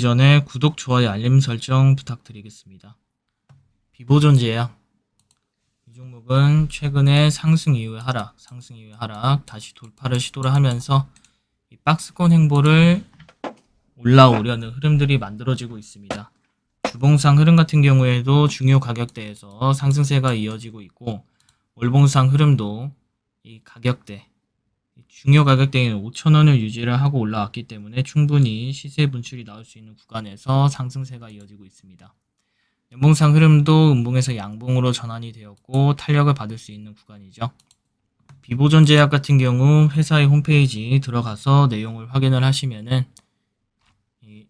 전에 구독, 좋아요, 알림 설정 부탁드리겠습니다. 비보존 제약. 이 종목은 최근에 상승 이후의 하락, 상승 이후의 하락, 다시 돌파를 시도를 하면서 이 박스권 행보를 올라오려는 흐름들이 만들어지고 있습니다. 주봉상 흐름 같은 경우에도 중요 가격대에서 상승세가 이어지고 있고 월봉상 흐름도 이 가격대 이 중요 가격대인 5,000원을 유지를 하고 올라왔기 때문에 충분히 시세 분출이 나올 수 있는 구간에서 상승세가 이어지고 있습니다. 연봉상 흐름도 음봉에서 양봉으로 전환이 되었고 탄력을 받을 수 있는 구간이죠. 비보존 제약 같은 경우 회사의 홈페이지 들어가서 내용을 확인을 하시면은 이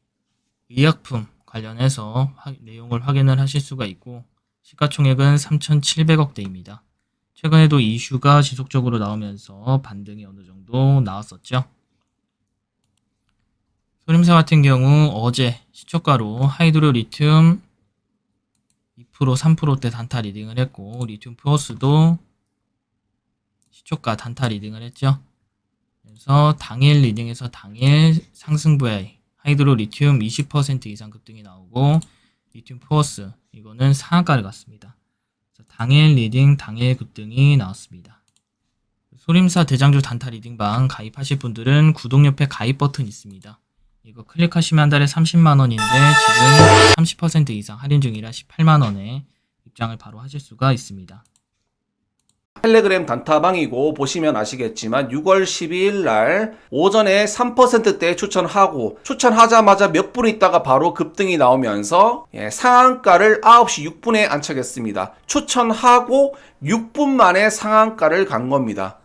의약품 관련해서 하- 내용을 확인을 하실 수가 있고 시가총액은 3,700억대입니다. 최근에도 이슈가 지속적으로 나오면서 반등이 어느 정도 나왔었죠. 소림사 같은 경우 어제 시초가로 하이드로 리튬 2% 3%대 단타 리딩을 했고 리튬 플러스도 시초가 단타 리딩을 했죠. 그래서 당일 리딩에서 당일 상승부에 하이드로 리튬 20% 이상 급등이 나오고 리튬 플러스 이거는 상한가를 갔습니다. 당일 리딩 당일 급등이 나왔습니다. 소림사 대장주 단타 리딩방 가입하실 분들은 구독 옆에 가입 버튼 있습니다. 이거 클릭하시면 한 달에 30만 원인데 지금 30% 이상 할인 중이라 18만 원에 입장을 바로 하실 수가 있습니다. 텔레그램 단타방이고 보시면 아시겠지만 6월 12일 날 오전에 3%대 추천하고 추천하자마자 몇 분 있다가 바로 급등이 나오면서 예, 상한가를 9시 6분에 안착했습니다. 추천하고 6분 만에 상한가를 간 겁니다.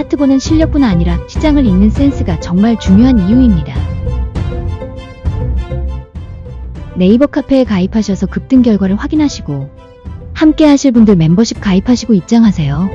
차트 보는 실력뿐 아니라 시장을 읽는 센스가 정말 중요한 이유입니다. 네이버 카페에 가입하셔서 급등 결과를 확인하시고 함께 하실 분들 멤버십 가입하시고 입장하세요.